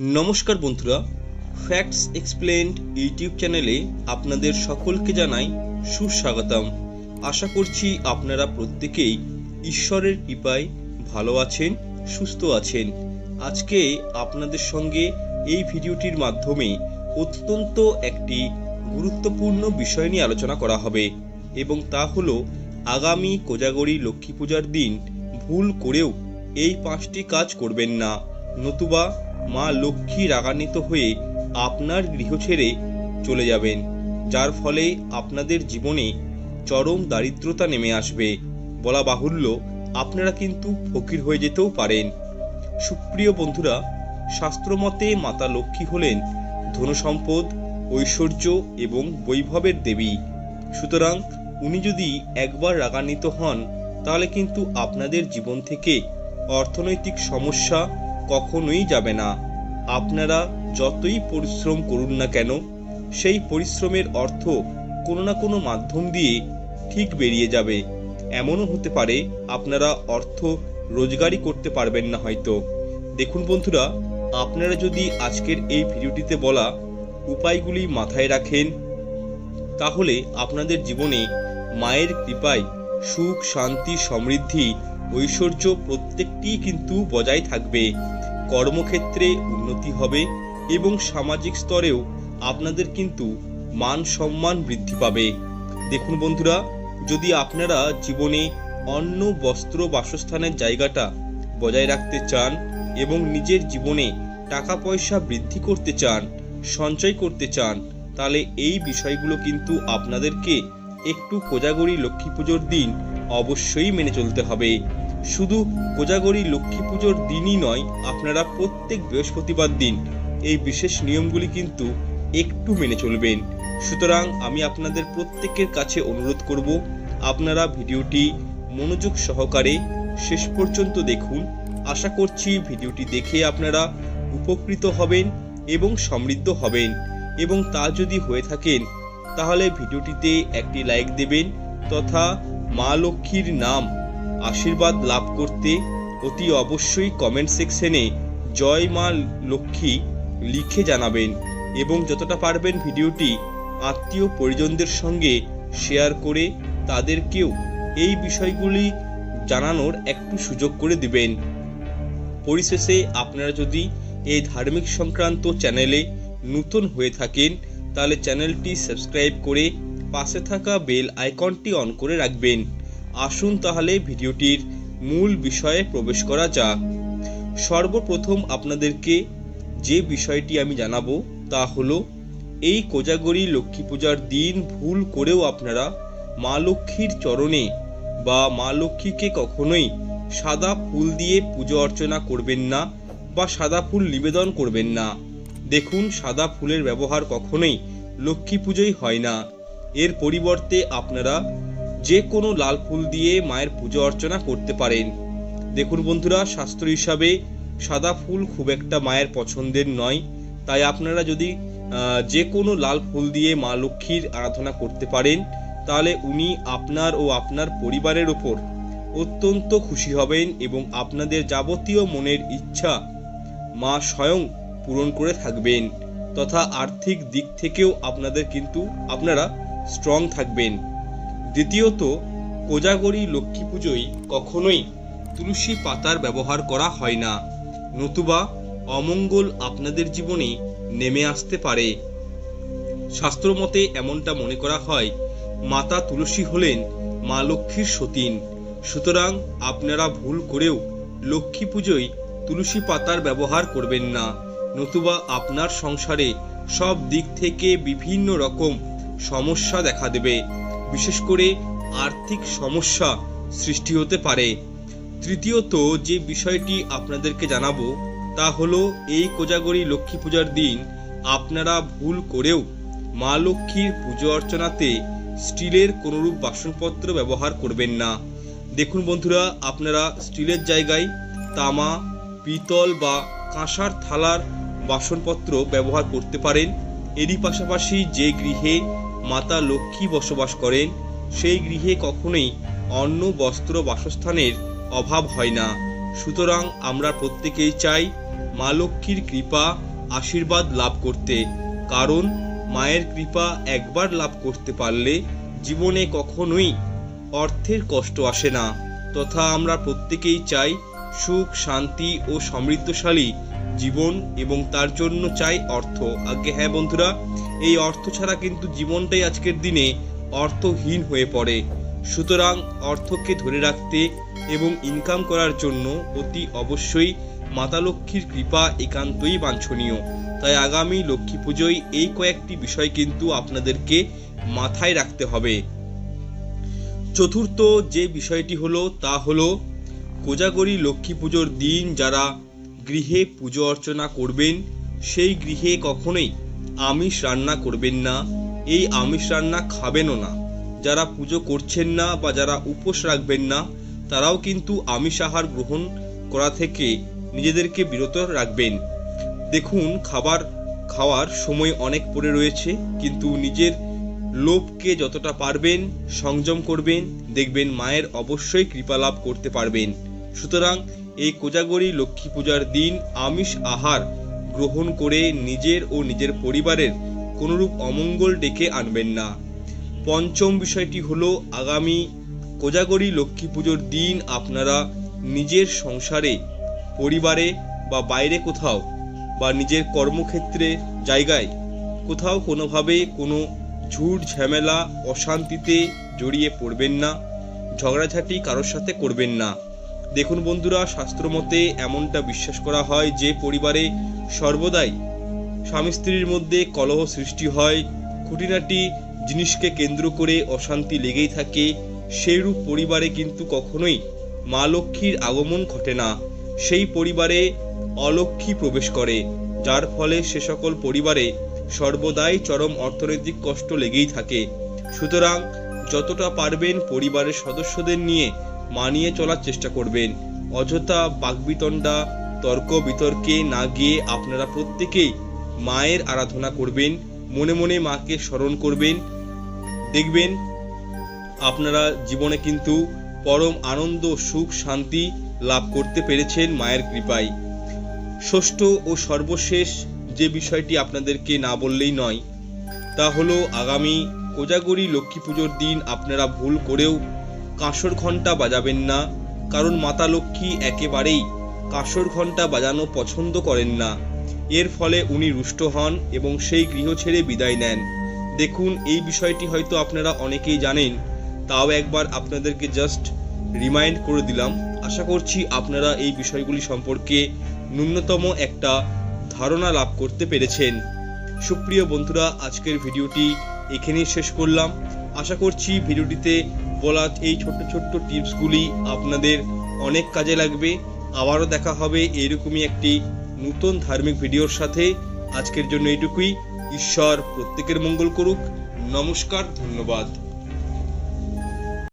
নমস্কার বন্ধুরা facts explained YouTube চ্যানেলে আপনাদের সকলকে জানাই সুস্বাগতম। আশা করছি আপনারা প্রত্যেকেই ঈশ্বরের কৃপায় ভালো আছেন, সুস্থ আছেন। আজকে আপনাদের সঙ্গে এই ভিডিওটির মাধ্যমে অত্যন্ত একটি গুরুত্বপূর্ণ বিষয় নিয়ে আলোচনা করা হবে এবং তা হলো আগামী কোজাগরী লক্ষ্মী পূজার দিন ভুল করেও এই পাঁচটি কাজ করবেন না, নতুবা মা লক্ষ্মী রাগান্বিত হয়ে আপনার গৃহ ছেড়ে চলে যাবেন, যার ফলে আপনাদের জীবনে চরম দারিদ্রতা নেমে আসবে। বলা বাহুল্য, আপনারা কিন্তু ফকির হয়ে যেতেও পারেন। সুপ্রিয় বন্ধুরা, শাস্ত্রমতে মাতা লক্ষ্মী হলেন ধনসম্পদ, ঐশ্বর্য এবং বৈভবের দেবী। সুতরাং উনি যদি একবার রাগান্বিত হন, তাহলে কিন্তু আপনাদের জীবন থেকে অর্থনৈতিক সমস্যা কখনোই যাবে না। আপনারা যতই পরিশ্রম করুন না কেন, সেই পরিশ্রমের অর্থ কোনো না কোনো মাধ্যম দিয়ে ঠিক বেরিয়ে যাবে। এমনও হতে পারে আপনারা অর্থ রোজগারই করতে পারবেন না হয়তো। দেখুন বন্ধুরা, আপনারা যদি আজকের এই ভিডিওটিতে বলা উপায়গুলি মাথায় রাখেন, তাহলে আপনাদের জীবনে মায়ের কৃপায় সুখ, শান্তি, সমৃদ্ধি, ঐশ্বর্য প্রত্যেকটি কিন্তু বজায় থাকবে। কর্মক্ষেত্রে উন্নতি হবে এবং সামাজিক স্তরেও আপনাদের কিন্তু মান সম্মান বৃদ্ধি পাবে। দেখুন বন্ধুরা, যদি আপনারা জীবনে অন্ন, বস্ত্র, বাসস্থানের জায়গাটা বজায় রাখতে চান এবং নিজের জীবনে টাকা পয়সা বৃদ্ধি করতে চান, সঞ্চয় করতে চান, তাহলে এই বিষয়গুলো কিন্তু আপনাদেরকে একটু কোজাগরি লক্ষ্মী পুজোর দিন অবশ্যই মেনে চলতে হবে। শুধু কোজাগরি লক্ষ্মী পুজোর দিনই নয়, আপনারা প্রত্যেক বৃহস্পতিবার দিন এই বিশেষ নিয়মগুলি কিন্তু একটু মেনে চলবেন। সুতরাং আমি আপনাদের প্রত্যেকের কাছে অনুরোধ করব, আপনারা ভিডিওটি মনোযোগ সহকারে শেষ পর্যন্ত দেখুন। আশা করছি ভিডিওটি দেখে আপনারা উপকৃত হবেন এবং সমৃদ্ধ হবেন। এবং তা যদি হয়ে থাকেন, তাহলে ভিডিওটিতে একটি লাইক দেবেন তথা মা লক্ষ্মীর নাম আশীর্বাদ লাভ করতে অতি অবশ্যই কমেন্ট সেকশনে জয় মা লক্ষ্মী লিখে জানাবেন এবং যতটা পারবেন ভিডিওটি আত্মীয় পরিজনদের সঙ্গে শেয়ার করে তাদেরকেও এই বিষয়গুলি জানানোর একটু সুযোগ করে দিবেন। পরিশেষে আপনারা যদি এই ধার্মিক সংক্রান্ত চ্যানেলে নতুন হয়ে থাকেন, তাহলে চ্যানেলটি সাবস্ক্রাইব করে পাশে থাকা বেল আইকনটি অন করে রাখবেন। আসুন তাহলে ভিডিওটির মূল বিষয়ে প্রবেশ করা যাক। সর্বপ্রথম আপনাদেরকে যে বিষয়টি আমি জানাব তা হলো, এই কোজাগরি লক্ষ্মী পূজার দিন ভুল করেও আপনারা মা লক্ষ্মীর চরণে বা মা লক্ষ্মীকে কখনোই সাদা ফুল দিয়ে পুজো অর্চনা করবেন না বা সাদা ফুল নিবেদন করবেন না। দেখুন, সাদা ফুলের ব্যবহার কখনোই লক্ষ্মী পুজোই হয় না। এর পরিবর্তে আপনারা যে কোনো লাল ফুল দিয়ে মায়ের পুজো অর্চনা করতে পারেন। দেখুন বন্ধুরা, শাস্ত্র হিসাবে সাদা ফুল খুব একটা মায়ের পছন্দের নয়। তাই আপনারা যদি যে কোনো লাল ফুল দিয়ে মা লক্ষ্মীর আরাধনা করতে পারেন, তাহলে উনি আপনার ও আপনার পরিবারের ওপর অত্যন্ত খুশি হবেন এবং আপনাদের যাবতীয় মনের ইচ্ছা মা স্বয়ং পূরণ করে থাকবেন তথা আর্থিক দিক থেকেও আপনাদের কিন্তু, আপনারা স্ট্রং থাকবেন। দ্বিতীয়ত, কোজাগরি লক্ষ্মী পুজোয় কখনোই তুলসী পাতার ব্যবহার করা হয় না। নতুবা অমঙ্গল আপনাদের জীবনে নেমে আসতে পারে। শাস্ত্রমতে এমনটা মনে করা হয়, মাতা তুলসী হলেন মা লক্ষ্মীর সতীন। সুতরাং আপনারা ভুল করেও লক্ষ্মী পুজোয় তুলসী পাতার ব্যবহার করবেন না। নতুবা আপনার সংসারে সব দিক থেকে বিভিন্ন রকম সমস্যা দেখা দেবে। বিশেষ করে আর্থিক সমস্যা সৃষ্টি হতে পারে। তৃতীয়ত যে বিষয়টি আপনাদেরকে জানাব, তা হলো এই কোজাগরি লক্ষ্মী পূজার দিন আপনারা ভুল করেও মা লক্ষ্মীর পুজো অর্চনাতে স্টিলের কোনোরূপ বাসনপত্র ব্যবহার করবেন না। দেখুন বন্ধুরা, আপনারা স্টিলের জায়গায় তামা, পিতল বা কাঁসার থালার বাসনপত্র ব্যবহার করতে পারেন। এরই পাশাপাশি যে গৃহে মাতা লক্ষ্মী বসবাস করেন, সেই গৃহে কখনোই অন্ন, বস্ত্র, বাসস্থানের অভাব হয় না। সুতরাং আমরা প্রত্যেকেই চাই মা লক্ষ্মীর কৃপা, আশীর্বাদ লাভ করতে। কারণ মায়ের কৃপা একবার লাভ করতে পারলে জীবনে কখনোই অর্থের কষ্ট আসে না। তথা আমরা প্রত্যেকেই চাই সুখ, শান্তি ও সমৃদ্ধশালী জীবন এবং তার জন্য চাই অর্থ। আগে হ্যাঁ বন্ধুরা এই অর্থ ছাড়া কিন্তু জীবনটাই আজকের দিনে অর্থহীন হয়ে পড়ে। সুতরাং অর্থকে ধরে রাখতে এবং ইনকাম করার জন্য অতি অবশ্যই মাতা লক্ষ্মীর কৃপা একান্তই বাঞ্ছনীয়। তাই আগামী লক্ষ্মী পুজোয় এই কয়েকটি বিষয় কিন্তু আপনাদেরকে মাথায় রাখতে হবে। চতুর্থ যে বিষয়টি হলো তা হলো কোজাগরি লক্ষ্মী পুজোর দিন যারা গৃহে পুজো অর্চনা করবেন, সেই গৃহে কখনোই আমিষ রান্না করবেন না, এই আমিষ রান্না খাবেনও না। যারা পুজো করছেন না বা যারা উপোস রাখবেন না, তারাও কিন্তু আমিষ আহার গ্রহণ করা থেকে নিজেদেরকে বিরত রাখবেন। দেখুন, খাবার খাওয়ার সময় অনেক পড়ে রয়েছে, কিন্তু নিজের লোভকে যতটা পারবেন সংযম করবেন, দেখবেন মায়ের অবশ্যই কৃপা লাভ করতে পারবেন। সুতরাং এই কোজাগরি লক্ষ্মী পূজার দিন আমিষ আহার গ্রহণ করে নিজের ও নিজের পরিবারের কোনরূপ অমঙ্গল ডেকে আনবেন না। পঞ্চম বিষয়টি হলো, আগামী কোজাগরি লক্ষ্মী পুজোর দিন আপনারা নিজের সংসারে, পরিবারে বা বাইরে কোথাও বা নিজের কর্মক্ষেত্রে জায়গায় কোথাও কোনোভাবে কোনো ঝুট ঝামেলা, অশান্তিতে জড়িয়ে পড়বেন না, ঝগড়াঝাটি কারোর সাথে করবেন না। দেখুন বন্ধুরা, শাস্ত্রমতে এমনটা বিশ্বাস করা হয় যে পরিবারে সর্বদাই স্বামী স্ত্রীর মধ্যে কলহ সৃষ্টি হয়, খুঁটিনাটি জিনিসকে কেন্দ্র করে অশান্তি লেগেই থাকে, সেইরূপ পরিবারে কিন্তু কখনোই মা লক্ষ্মীর আগমন ঘটে না। সেই পরিবারে অলক্ষ্মী প্রবেশ করে, যার ফলে সে সকল পরিবারে সর্বদাই চরম অর্থনৈতিক কষ্ট লেগেই থাকে। সুতরাং যতটা পারবেন পরিবারের সদস্যদের নিয়ে মানিয়ে চলার চেষ্টা করবেন। অযথা বাগবিতণ্ডা তর্ক বিতর্কে না গিয়ে আপনারা প্রত্যেকেই মায়ের আরাধনা করবেন, মনে মনে মাকে স্মরণ করবেন, দেখবেন আপনারা জীবনে কিন্তু পরম আনন্দ, সুখ, শান্তি লাভ করতে পেরেছেন মায়ের কৃপায়। ষষ্ঠ ও সর্বশেষ যে বিষয়টি আপনাদেরকে না বললেই নয়, তা হলো আগামী কোজাগরি লক্ষ্মী পুজোর দিন আপনারা ভুল করেও কাঁসর ঘণ্টা বাজাবেন না, কারণ মাতা লক্ষ্মী একেবারেই কাঁসর ঘণ্টা বাজানো পছন্দ করেন না। এর ফলে উনি রুষ্ট হন এবং সেই গৃহ ছেড়ে বিদায় নেন। দেখুন, এই বিষয়টি হয়তো আপনারা অনেকেই জানেন, তাও একবার আপনাদেরকে জাস্ট রিমাইন্ড করে দিলাম। আশা করছি আপনারা এই বিষয়গুলি সম্পর্কে ন্যূনতম একটা ধারণা লাভ করতে পেরেছেন। সুপ্রিয় বন্ধুরা, আজকের ভিডিওটি এখানেই শেষ করলাম। আশা করছি ভিডিওটিতে বলা এই ছোট্ট ছোট্ট টিপসগুলি আপনাদের অনেক কাজে লাগবে। আবারও দেখা হবে এরকমই একটি নতুন ধার্মিক ভিডিওর সাথে। আজকের জন্য এইটুকুই। ঈশ্বর প্রত্যেকের মঙ্গল করুক। নমস্কার, ধন্যবাদ।